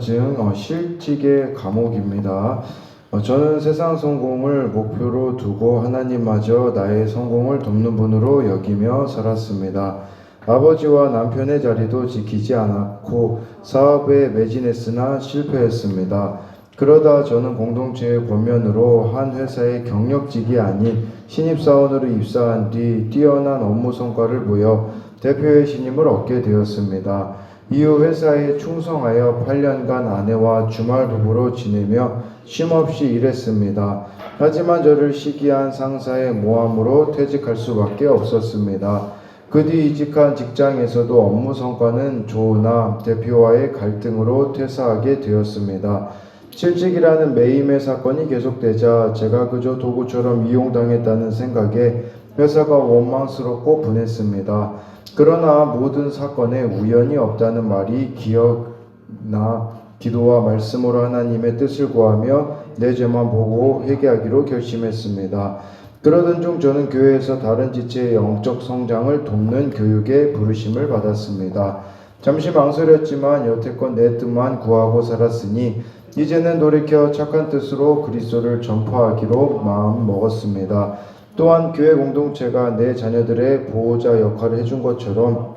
증 어, 실직의 감옥입니다. 어, 저는 세상 성공을 목표로 두고 하나님마저 나의 성공을 돕는 분으로 여기며 살았습니다. 아버지와 남편의 자리도 지키지 않았고 사업에 매진했으나 실패했습니다. 그러다 저는 공동체의 권면으로 한 회사의 경력직이 아닌 신입사원으로 입사한 뒤 뛰어난 업무 성과를 보여 대표의 신임을 얻게 되었습니다. 이후 회사에 충성하여 8년간 아내와 주말 부부로 지내며 쉼없이 일했습니다. 하지만 저를 시기한 상사의 모함으로 퇴직할 수밖에 없었습니다. 그 뒤 이직한 직장에서도 업무 성과는 좋으나 대표와의 갈등으로 퇴사하게 되었습니다. 실직이라는 매임의 사건이 계속되자 제가 그저 도구처럼 이용당했다는 생각에 회사가 원망스럽고 분했습니다. 그러나 모든 사건에 우연이 없다는 말이 기억나 기도와 말씀으로 하나님의 뜻을 구하며 내 죄만 보고 회개하기로 결심했습니다. 그러던 중 저는 교회에서 다른 지체의 영적 성장을 돕는 교육에 부르심을 받았습니다. 잠시 망설였지만 여태껏 내 뜻만 구하고 살았으니 이제는 돌이켜 착한 뜻으로 그리스도를 전파하기로 마음 먹었습니다. 또한 교회 공동체가 내 자녀들의 보호자 역할을 해준 것처럼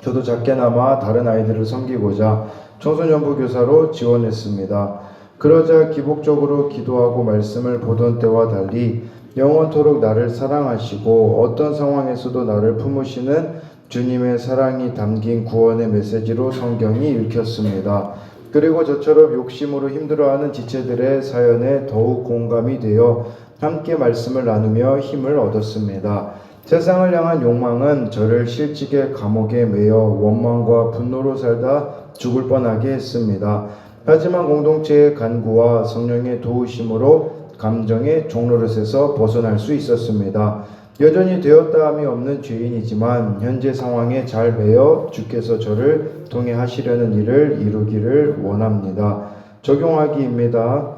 저도 작게나마 다른 아이들을 섬기고자 청소년부 교사로 지원했습니다. 그러자 기복적으로 기도하고 말씀을 보던 때와 달리 영원토록 나를 사랑하시고 어떤 상황에서도 나를 품으시는 주님의 사랑이 담긴 구원의 메시지로 성경이 읽혔습니다. 그리고 저처럼 욕심으로 힘들어하는 지체들의 사연에 더욱 공감이 되어 함께 말씀을 나누며 힘을 얻었습니다. 세상을 향한 욕망은 저를 실직의 감옥에 매여 원망과 분노로 살다 죽을 뻔하게 했습니다. 하지만 공동체의 간구와 성령의 도우심으로 감정의 종노릇에서 벗어날 수 있었습니다. 여전히 되었다 함이 없는 죄인이지만 현재 상황에 잘 매여 주께서 저를 통해 하시려는 일을 이루기를 원합니다. 적용하기입니다.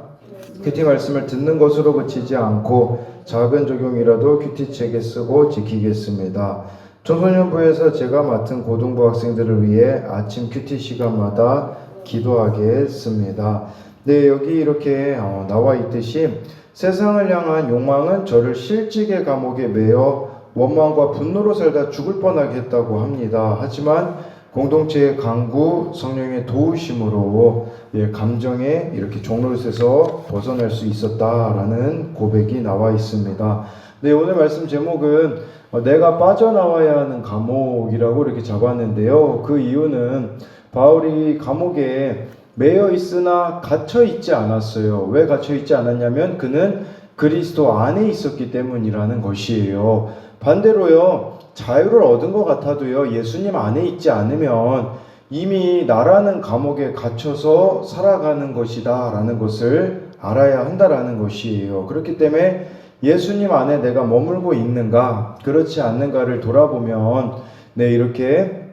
큐티 말씀을 듣는 것으로 그치지 않고 작은 적용이라도 큐티 책에 쓰고 지키겠습니다. 청소년부에서 제가 맡은 고등부 학생들을 위해 아침 큐티 시간마다 기도하겠습니다. 네, 여기 이렇게 어, 나와 있듯이 세상을 향한 욕망은 저를 실직의 감옥에 매여 원망과 분노로 살다 죽을 뻔하게 했다고 합니다. 하지만 공동체의 강구, 성령의 도우심으로 예, 감정에 이렇게 종로릇에서 벗어날 수 있었다라는 고백이 나와 있습니다. 네, 오늘 말씀 제목은 어, 내가 빠져나와야 하는 감옥이라고 이렇게 잡았는데요. 그 이유는 바울이 감옥에 매여 있으나 갇혀 있지 않았어요. 왜 갇혀 있지 않았냐면 그는 그리스도 안에 있었기 때문이라는 것이에요. 반대로요, 자유를 얻은 것 같아도요, 예수님 안에 있지 않으면 이미 나라는 감옥에 갇혀서 살아가는 것이다 라는 것을 알아야 한다라는 것이에요. 그렇기 때문에 예수님 안에 내가 머물고 있는가, 그렇지 않는가를 돌아보면, 네, 이렇게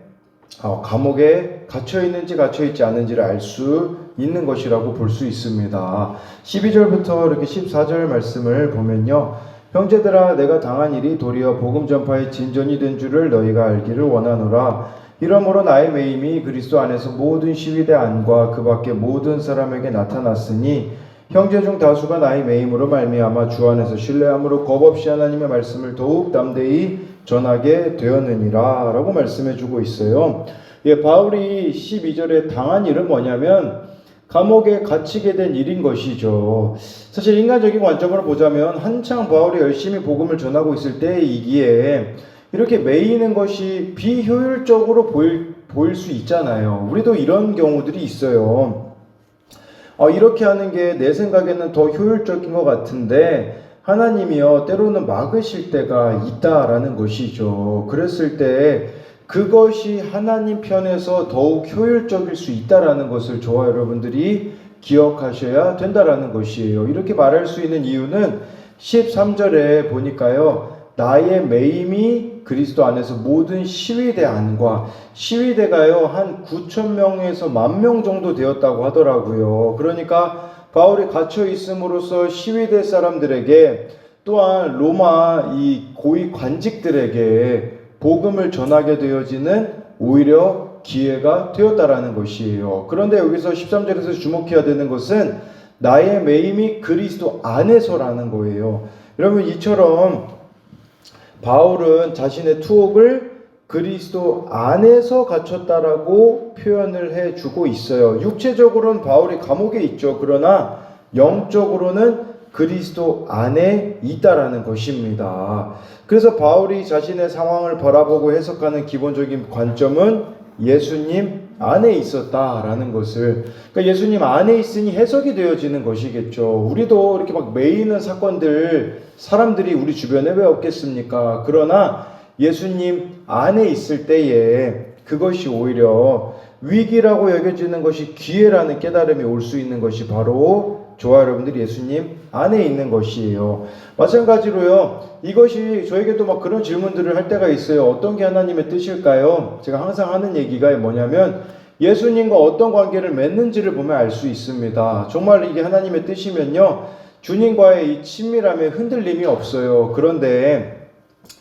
어, 감옥에 갇혀 있는지 갇혀 있지 않은지를 알 수 있는 것이라고 볼 수 있습니다. 12절부터 이렇게 14절 말씀을 보면요. 형제들아 내가 당한 일이 도리어 복음 전파의 진전이 된 줄을 너희가 알기를 원하노라. 이러므로 나의 매임이 그리스도 안에서 모든 시위대 안과 그 밖에 모든 사람에게 나타났으니 형제 중 다수가 나의 매임으로 말미암아 주 안에서 신뢰함으로 겁없이 하나님의 말씀을 더욱 담대히 전하게 되었느니라 라고 말씀해 주고 있어요. 예, 바울이 12절에 당한 일은 뭐냐면 감옥에 갇히게 된 일인 것이죠. 사실 인간적인 관점으로 보자면 한창 바울이 열심히 복음을 전하고 있을 때이기에 이렇게 매이는 것이 비효율적으로 보일, 보일 수 있잖아요. 우리도 이런 경우들이 있어요. 어, 이렇게 하는 게 내 생각에는 더 효율적인 것 같은데 하나님이요 때로는 막으실 때가 있다라는 것이죠. 그랬을 때 그것이 하나님 편에서 더욱 효율적일 수 있다라는 것을 저와 여러분들이 기억하셔야 된다라는 것이에요. 이렇게 말할 수 있는 이유는 13절에 보니까요. 나의 매임이 그리스도 안에서 모든 시위대 안과 시위대가요 한 9천 명에서 만 명 정도 되었다고 하더라고요. 그러니까 바울이 갇혀 있음으로써 시위대 사람들에게 또한 로마 이 고위 관직들에게 복음을 전하게 되어지는 오히려 기회가 되었다라는 것이에요. 그런데 여기서 13절에서 주목해야 되는 것은 나의 매임이 그리스도 안에서라는 거예요. 여러분 이처럼 바울은 자신의 투옥을 그리스도 안에서 갖췄다라고 표현을 해 주고 있어요. 육체적으로는 바울이 감옥에 있죠. 그러나 영적으로는 그리스도 안에 있다라는 것입니다. 그래서 바울이 자신의 상황을 바라보고 해석하는 기본적인 관점은 예수님 안에 있었다라는 것을 그러니까 예수님 안에 있으니 해석이 되어지는 것이겠죠. 우리도 이렇게 막 매이는 사건들 사람들이 우리 주변에 왜 없겠습니까? 그러나 예수님 안에 있을 때에 그것이 오히려 위기라고 여겨지는 것이 기회라는 깨달음이 올 수 있는 것이 바로 저와 여러분들이 예수님 안에 있는 것이에요. 마찬가지로요, 이것이 저에게도 막 그런 질문들을 할 때가 있어요. 어떤 게 하나님의 뜻일까요? 제가 항상 하는 얘기가 뭐냐면, 예수님과 어떤 관계를 맺는지를 보면 알 수 있습니다. 정말 이게 하나님의 뜻이면요, 주님과의 이 친밀함에 흔들림이 없어요. 그런데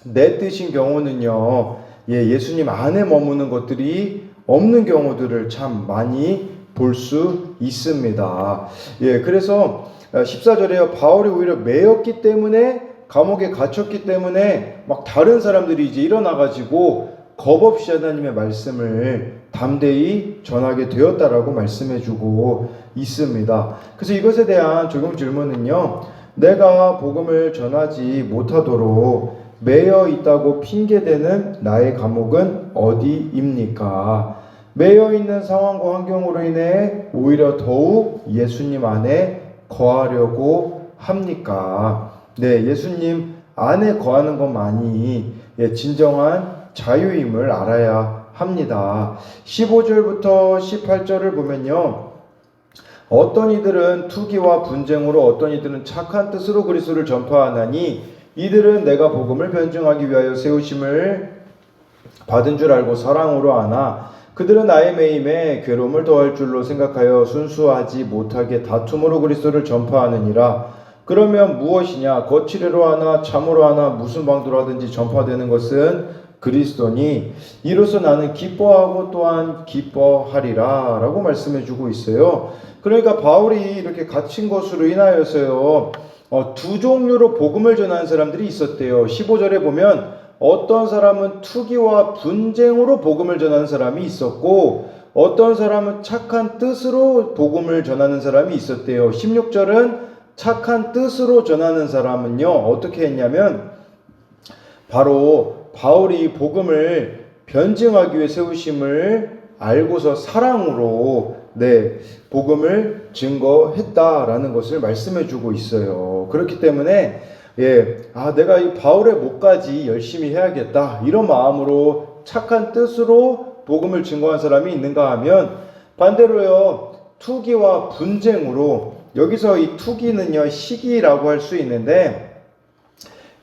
내 뜻인 경우는요, 예, 예수님 안에 머무는 것들이 없는 경우들을 참 많이 볼 수 있습니다. 예, 그래서 14절에요. 바울이 오히려 매였기 때문에 감옥에 갇혔기 때문에 막 다른 사람들이 이제 일어나가지고 겁 없이 하나님의 말씀을 담대히 전하게 되었다라고 말씀해주고 있습니다. 그래서 이것에 대한 적용 질문은요. 내가 복음을 전하지 못하도록 매여 있다고 핑계대는 나의 감옥은 어디입니까? 매여 있는 상황과 환경으로 인해 오히려 더욱 예수님 안에 거하려고 합니까? 네, 예수님 안에 거하는 것만이 예, 진정한 자유임을 알아야 합니다. 15절부터 18절을 보면요. 어떤 이들은 투기와 분쟁으로 어떤 이들은 착한 뜻으로 그리스도를 전파하나니 이들은 내가 복음을 변증하기 위하여 세우심을 받은 줄 알고 사랑으로 하나 그들은 나의 매임에 괴로움을 더할 줄로 생각하여 순수하지 못하게 다툼으로 그리스도를 전파하느니라. 그러면 무엇이냐? 거칠애로 하나 참으로 하나 무슨 방도로 하든지 전파되는 것은 그리스도니 이로써 나는 기뻐하고 또한 기뻐하리라 라고 말씀해 주고 있어요. 그러니까 바울이 이렇게 갇힌 것으로 인하여서요. 어, 두 종류로 복음을 전하는 사람들이 있었대요. 15절에 보면 어떤 사람은 투기와 분쟁으로 복음을 전하는 사람이 있었고 어떤 사람은 착한 뜻으로 복음을 전하는 사람이 있었대요. 16절은 착한 뜻으로 전하는 사람은요. 어떻게 했냐면 바로 바울이 복음을 변증하기 위해 세우심을 알고서 사랑으로 네, 복음을 증거했다라는 것을 말씀해 주고 있어요. 그렇기 때문에 예, 아, 내가 이 바울의 목까지 열심히 해야겠다. 이런 마음으로 착한 뜻으로 복음을 증거한 사람이 있는가 하면 반대로요, 투기와 분쟁으로 여기서 이 투기는요, 시기라고 할 수 있는데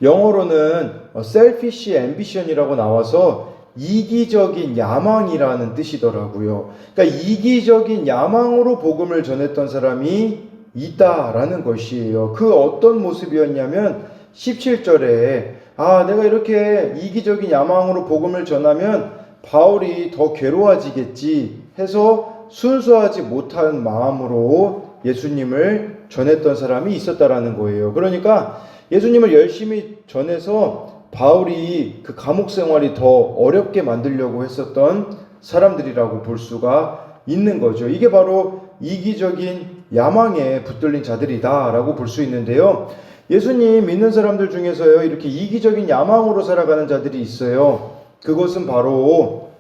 영어로는 selfish ambition이라고 나와서 이기적인 야망이라는 뜻이더라고요. 그러니까 이기적인 야망으로 복음을 전했던 사람이 있다라는 것이에요. 그 어떤 모습이었냐면 17절에 아, 내가 이렇게 이기적인 야망으로 복음을 전하면 바울이 더 괴로워지겠지 해서 순수하지 못한 마음으로 예수님을 전했던 사람이 있었다라는 거예요. 그러니까 예수님을 열심히 전해서 바울이 그 감옥 생활이 더 어렵게 만들려고 했었던 사람들이라고 볼 수가 있는 거죠. 이게 바로 이기적인 야망에 붙들린 자들이다라고 볼 수 있는데요. 예수님 믿는 사람들 중에서요, 이렇게 이기적인 야망으로 살아가는 자들이 있어요. 그것은 바로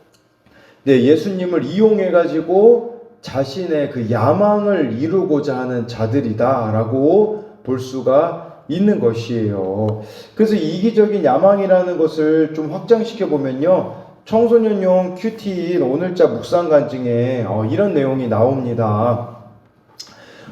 네, 예수님을 이용해가지고 자신의 그 야망을 이루고자 하는 자들이다라고 볼 수가 있는 것이에요. 그래서 이기적인 야망이라는 것을 좀 확장시켜 보면요. 청소년용 큐티인 오늘자 묵상 간증에 어, 이런 내용이 나옵니다.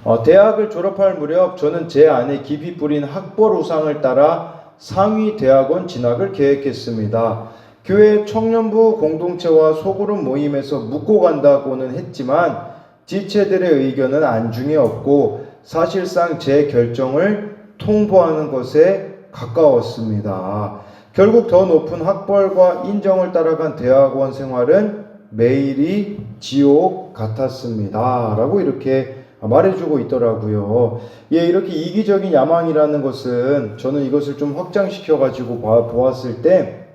어, 대학을 졸업할 무렵 저는 제 안에 깊이 뿌린 학벌 우상을 따라 상위 대학원 진학을 계획했습니다. 교회 청년부 공동체와 소그룹 모임에서 묻고 간다고는 했지만 지체들의 의견은 안중에 없고 사실상 제 결정을 통보하는 것에 가까웠습니다. 결국 더 높은 학벌과 인정을 따라간 대학원 생활은 매일이 지옥 같았습니다. 라고 이렇게 말해주고 있더라고요. 예, 이렇게 이기적인 야망이라는 것은 저는 이것을 좀 확장시켜가지고 봐- 보았을 때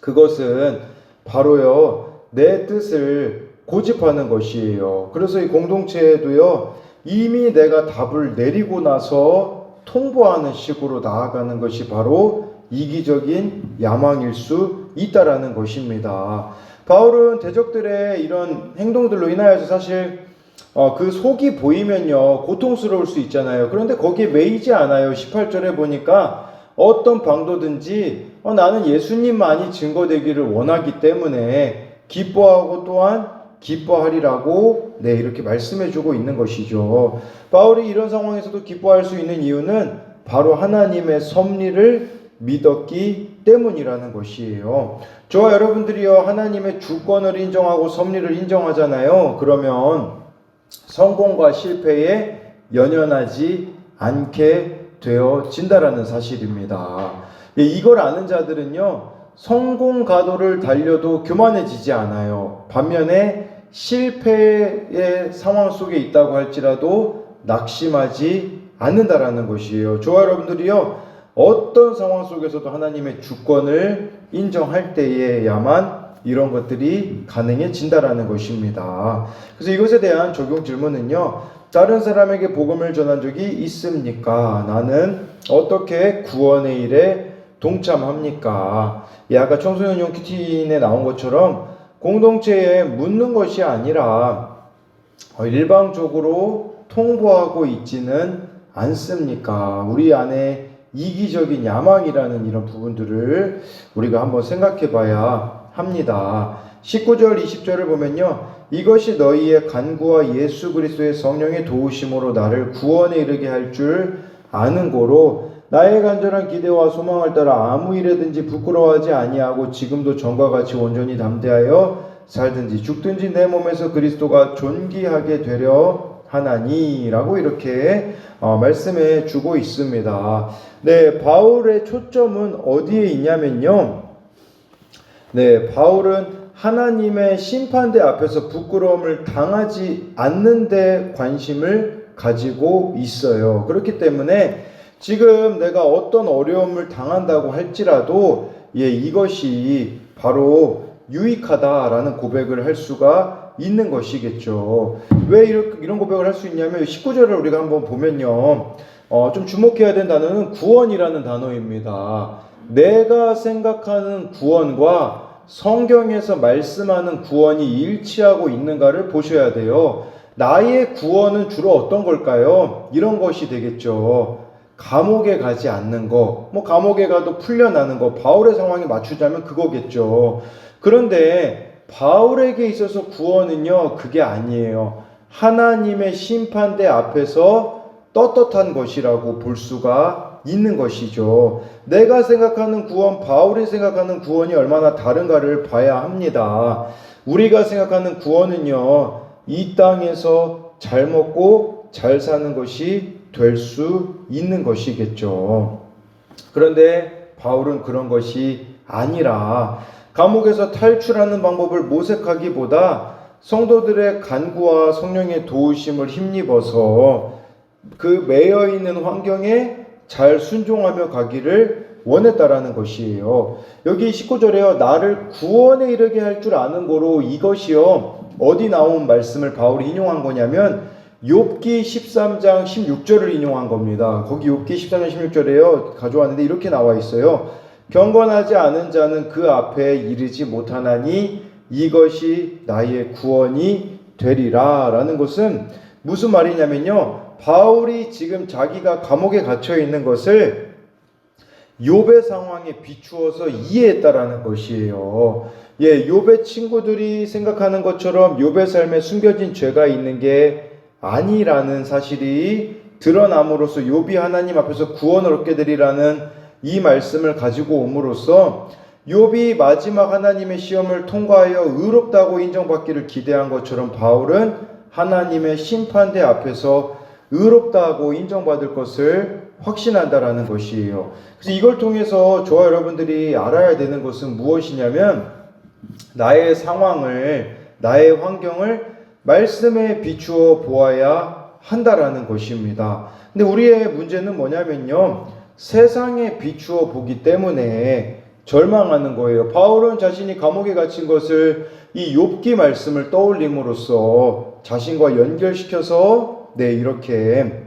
그것은 바로요, 내 뜻을 고집하는 것이에요. 그래서 이 공동체에도요, 이미 내가 답을 내리고 나서 통보하는 식으로 나아가는 것이 바로 이기적인 야망일 수 있다라는 것입니다. 바울은 대적들의 이런 행동들로 인하여서 사실 어, 그 속이 보이면요 고통스러울 수 있잖아요. 그런데 거기에 매이지 않아요. 18절에 보니까 어떤 방도든지 어, 나는 예수님만이 증거되기를 원하기 때문에 기뻐하고 또한 기뻐하리라고 네 이렇게 말씀해주고 있는 것이죠. 바울이 이런 상황에서도 기뻐할 수 있는 이유는 바로 하나님의 섭리를 믿었기 때문이라는 것이에요. 저와 여러분들이요 하나님의 주권을 인정하고 섭리를 인정하잖아요. 그러면 성공과 실패에 연연하지 않게 되어진다라는 사실입니다. 예, 이걸 아는 자들은요, 성공 가도를 달려도 교만해지지 않아요. 반면에 실패의 상황 속에 있다고 할지라도 낙심하지 않는다라는 것이에요. 저와 여러분들이요, 어떤 상황 속에서도 하나님의 주권을 인정할 때에야만 이런 것들이 가능해진다라는 것입니다. 그래서 이것에 대한 적용 질문은요. 다른 사람에게 복음을 전한 적이 있습니까? 나는 어떻게 구원의 일에 동참합니까? 예, 아까 청소년용 큐틴에 나온 것처럼 공동체에 묻는 것이 아니라 어, 일방적으로 통보하고 있지는 않습니까? 우리 안에 이기적인 야망이라는 이런 부분들을 우리가 한번 생각해 봐야 합니다. 19절, 20절을 보면요. 이것이 너희의 간구와 예수 그리스도의 성령의 도우심으로 나를 구원에 이르게 할 줄 아는 고로 나의 간절한 기대와 소망을 따라 아무 일에든지 부끄러워하지 아니하고 지금도 전과 같이 온전히 담대하여 살든지 죽든지 내 몸에서 그리스도가 존귀하게 되려 하나니라고 이렇게 어, 말씀해 주고 있습니다. 네, 바울의 초점은 어디에 있냐면요. 네, 바울은 하나님의 심판대 앞에서 부끄러움을 당하지 않는데 관심을 가지고 있어요. 그렇기 때문에 지금 내가 어떤 어려움을 당한다고 할지라도 예, 이것이 바로 유익하다라는 고백을 할 수가 있는 것이겠죠. 왜 이런, 이런 고백을 할 수 있냐면 19절을 우리가 한번 보면요. 어, 좀 주목해야 되는 단어는 구원이라는 단어입니다. 내가 생각하는 구원과 성경에서 말씀하는 구원이 일치하고 있는가를 보셔야 돼요. 나의 구원은 주로 어떤 걸까요? 이런 것이 되겠죠. 감옥에 가지 않는 거, 뭐 감옥에 가도 풀려나는 거, 바울의 상황에 맞추자면 그거겠죠. 그런데 바울에게 있어서 구원은요, 그게 아니에요. 하나님의 심판대 앞에서 떳떳한 것이라고 볼 수가 있는 것이죠. 내가 생각하는 구원, 바울이 생각하는 구원이 얼마나 다른가를 봐야 합니다. 우리가 생각하는 구원은요, 이 땅에서 잘 먹고 잘 사는 것이 될 수 있는 것이겠죠. 그런데 바울은 그런 것이 아니라 감옥에서 탈출하는 방법을 모색하기보다 성도들의 간구와 성령의 도우심을 힘입어서 그 매여 있는 환경에 잘 순종하며 가기를 원했다라는 것이에요. 여기 19절에요. 나를 구원에 이르게 할 줄 아는 거로 이것이요. 어디 나온 말씀을 바울이 인용한 거냐면 욥기 13장 16절을 인용한 겁니다. 거기 욥기 13장 16절에요. 가져왔는데 이렇게 나와 있어요. 경건하지 않은 자는 그 앞에 이르지 못하나니 이것이 나의 구원이 되리라 라는 것은 무슨 말이냐면요. 바울이 지금 자기가 감옥에 갇혀 있는 것을 욥의 상황에 비추어서 이해했다라는 것이에요. 예, 욥의 친구들이 생각하는 것처럼 욥의 삶에 숨겨진 죄가 있는 게 아니라는 사실이 드러남으로써 욥이 하나님 앞에서 구원을 얻게 되리라는 이 말씀을 가지고 옴으로써 욥이 마지막 하나님의 시험을 통과하여 의롭다고 인정받기를 기대한 것처럼 바울은 하나님의 심판대 앞에서 의롭다고 인정받을 것을 확신한다라는 것이에요. 그래서 이걸 통해서 저와 여러분들이 알아야 되는 것은 무엇이냐면 나의 상황을, 나의 환경을 말씀에 비추어 보아야 한다라는 것입니다. 근데 우리의 문제는 뭐냐면요. 세상에 비추어 보기 때문에 절망하는 거예요. 바울은 자신이 감옥에 갇힌 것을 이 욥기 말씀을 떠올림으로써 자신과 연결시켜서 네, 이렇게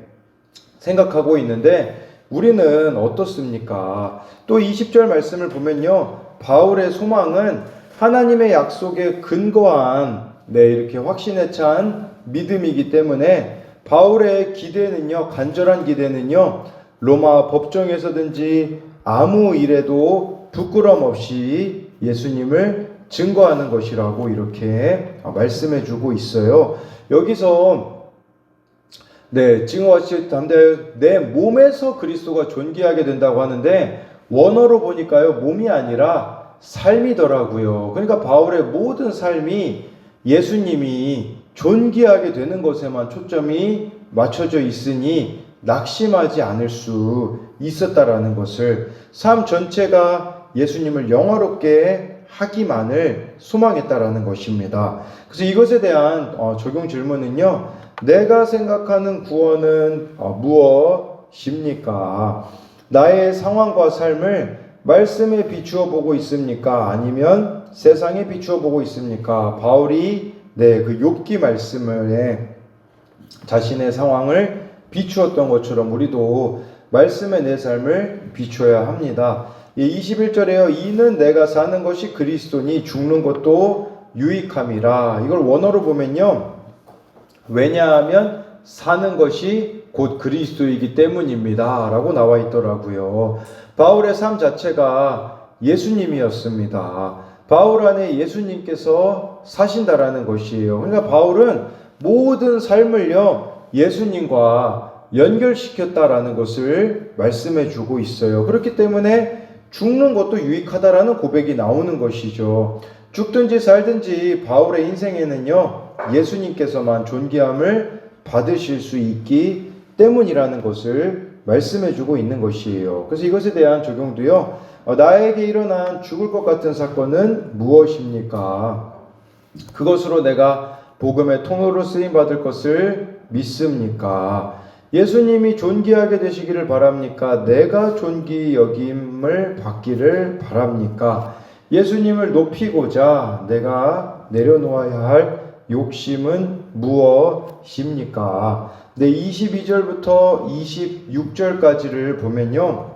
생각하고 있는데 우리는 어떻습니까? 또 20절 말씀을 보면요. 바울의 소망은 하나님의 약속에 근거한 네, 이렇게 확신에 찬 믿음이기 때문에 바울의 기대는요. 간절한 기대는요. 로마 법정에서든지 아무 일에도 부끄럼 없이 예수님을 증거하는 것이라고 이렇게 말씀해 주고 있어요. 여기서 네, 같이 담대 내 몸에서 그리스도가 존귀하게 된다고 하는데 원어로 보니까요 몸이 아니라 삶이더라고요. 그러니까 바울의 모든 삶이 예수님이 존귀하게 되는 것에만 초점이 맞춰져 있으니 낙심하지 않을 수 있었다라는 것을 삶 전체가 예수님을 영화롭게 하기만을 소망했다라는 것입니다. 그래서 이것에 대한 어, 적용 질문은요. 내가 생각하는 구원은 어, 무엇입니까? 나의 상황과 삶을 말씀에 비추어 보고 있습니까? 아니면 세상에 비추어 보고 있습니까? 바울이 네, 그 욥기 말씀에 자신의 상황을 비추었던 것처럼 우리도 말씀에 내 삶을 비추어야 합니다. 21절에요. 이는 내가 사는 것이 그리스도니 죽는 것도 유익함이라. 이걸 원어로 보면요. 왜냐하면 사는 것이 곧 그리스도이기 때문입니다. 라고 나와 있더라고요. 바울의 삶 자체가 예수님이었습니다. 바울 안에 예수님께서 사신다라는 것이에요. 그러니까 바울은 모든 삶을요, 예수님과 연결시켰다라는 것을 말씀해 주고 있어요. 그렇기 때문에 죽는 것도 유익하다라는 고백이 나오는 것이죠. 죽든지 살든지 바울의 인생에는요, 예수님께서만 존귀함을 받으실 수 있기 때문이라는 것을 말씀해 주고 있는 것이에요. 그래서 이것에 대한 적용도요, 어, 나에게 일어난 죽을 것 같은 사건은 무엇입니까? 그것으로 내가 복음의 통로로 쓰임 받을 것을 믿습니까? 예수님이 존귀하게 되시기를 바랍니까? 내가 존귀 여김을 받기를 바랍니까? 예수님을 높이고자 내가 내려놓아야 할 욕심은 무엇입니까? 네, 22절부터 26절까지를 보면요.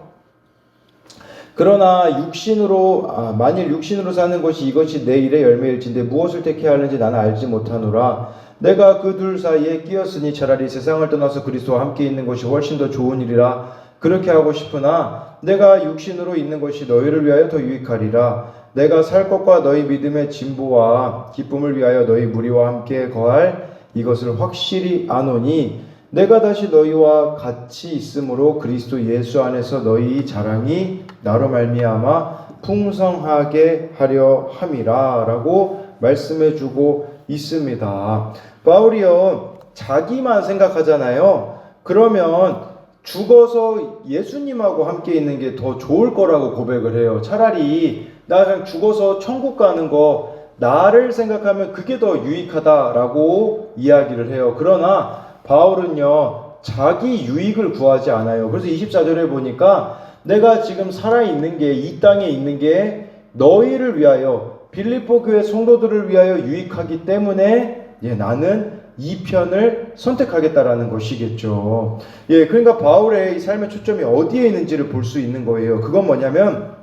그러나 육신으로 아, 만일 육신으로 사는 것이 이것이 내 일의 열매일진데 무엇을 택해야 하는지 나는 알지 못하노라. 내가 그 둘 사이에 끼었으니 차라리 세상을 떠나서 그리스도와 함께 있는 것이 훨씬 더 좋은 일이라 그렇게 하고 싶으나 내가 육신으로 있는 것이 너희를 위하여 더 유익하리라. 내가 살 것과 너희 믿음의 진보와 기쁨을 위하여 너희 무리와 함께 거할 이것을 확실히 아노니 내가 다시 너희와 같이 있으므로 그리스도 예수 안에서 너희 자랑이 나로 말미암아 풍성하게 하려 함이라라고 말씀해 주고 있습니다. 바울이요 자기만 생각하잖아요. 그러면 죽어서 예수님하고 함께 있는 게 더 좋을 거라고 고백을 해요. 차라리 나 그냥 죽어서 천국 가는 거 나를 생각하면 그게 더 유익하다라고 이야기를 해요. 그러나 바울은요, 자기 유익을 구하지 않아요. 그래서 24절에 보니까 내가 지금 살아있는 게, 이 땅에 있는 게 너희를 위하여, 빌리포 교회 성도들을 위하여 유익하기 때문에 예, 나는 이 편을 선택하겠다라는 것이겠죠. 예, 그러니까 바울의 이 삶의 초점이 어디에 있는지를 볼 수 있는 거예요. 그건 뭐냐면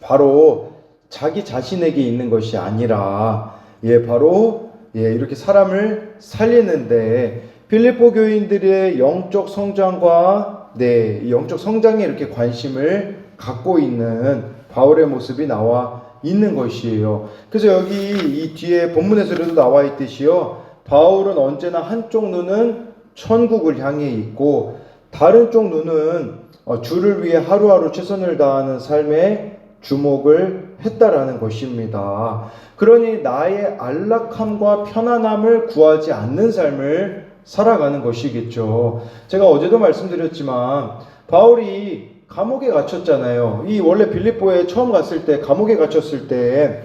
바로 자기 자신에게 있는 것이 아니라 예, 바로 예, 이렇게 사람을 살리는데 필리포 교인들의 영적 성장과 네, 영적 성장에 이렇게 관심을 갖고 있는 바울의 모습이 나와 있는 것이에요. 그래서 여기 이 뒤에 본문에서도 나와 있듯이요. 바울은 언제나 한쪽 눈은 천국을 향해 있고 다른 쪽 눈은 어, 주를 위해 하루하루 최선을 다하는 삶에 주목을 했다라는 것입니다. 그러니 나의 안락함과 편안함을 구하지 않는 삶을 살아가는 것이겠죠. 제가 어제도 말씀드렸지만 바울이 감옥에 갇혔잖아요. 이 원래 빌립보에 처음 갔을 때 감옥에 갇혔을 때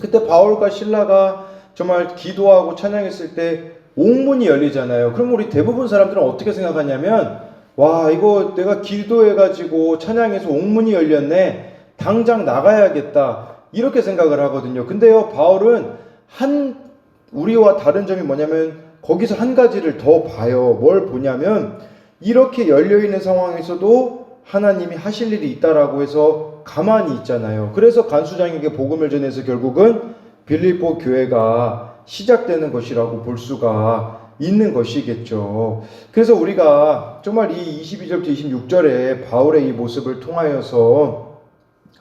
그때 바울과 신라가 정말 기도하고 찬양했을 때 옥문이 열리잖아요. 그럼 우리 대부분 사람들은 어떻게 생각하냐면 와 이거 내가 기도해가지고 찬양해서 옥문이 열렸네 당장 나가야겠다 이렇게 생각을 하거든요. 근데요 바울은 한 우리와 다른 점이 뭐냐면 거기서 한 가지를 더 봐요. 뭘 보냐면 이렇게 열려 있는 상황에서도 하나님이 하실 일이 있다라고 해서 가만히 있잖아요. 그래서 간수장에게 복음을 전해서 결국은 빌립보 교회가 시작되는 것이라고 볼 수가 있는 것이겠죠. 그래서 우리가 정말 이 22절부터 26절에 바울의 이 모습을 통하여서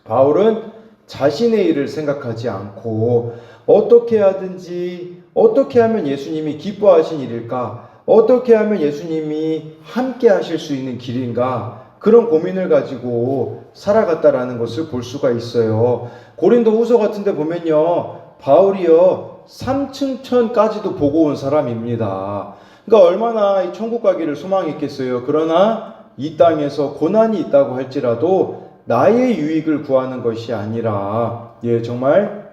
바울은 자신의 일을 생각하지 않고 어떻게 하든지 어떻게 하면 예수님이 기뻐하신 일일까? 어떻게 하면 예수님이 함께 하실 수 있는 길인가? 그런 고민을 가지고 살아갔다라는 것을 볼 수가 있어요. 고린도 후서 같은 데 보면요. 바울이요. 3층천까지도 보고 온 사람입니다. 그러니까 얼마나 이 천국 가기를 소망했겠어요. 그러나 이 땅에서 고난이 있다고 할지라도 나의 유익을 구하는 것이 아니라 예, 정말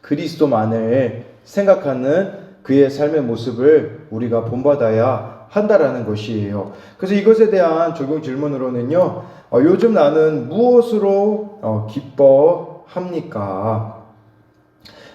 그리스도만을 생각하는 그의 삶의 모습을 우리가 본받아야 한다라는 것이에요. 그래서 이것에 대한 적용 질문으로는요, 어, 요즘 나는 무엇으로 어, 기뻐합니까?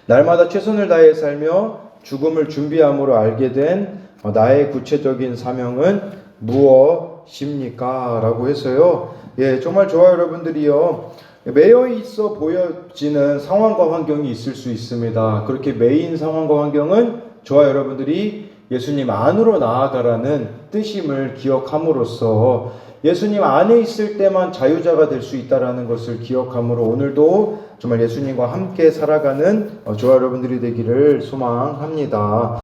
날마다 최선을 다해 살며 죽음을 준비함으로 알게 된 어, 나의 구체적인 사명은 무엇입니까? 라고 해서요. 예, 정말 좋아요, 여러분들이요. 매여 있어 보여지는 상황과 환경이 있을 수 있습니다. 그렇게 메인 상황과 환경은 저와 여러분들이 예수님 안으로 나아가라는 뜻임을 기억함으로써 예수님 안에 있을 때만 자유자가 될 수 있다라는 것을 기억함으로 오늘도 정말 예수님과 함께 살아가는 어, 저와 여러분들이 되기를 소망합니다.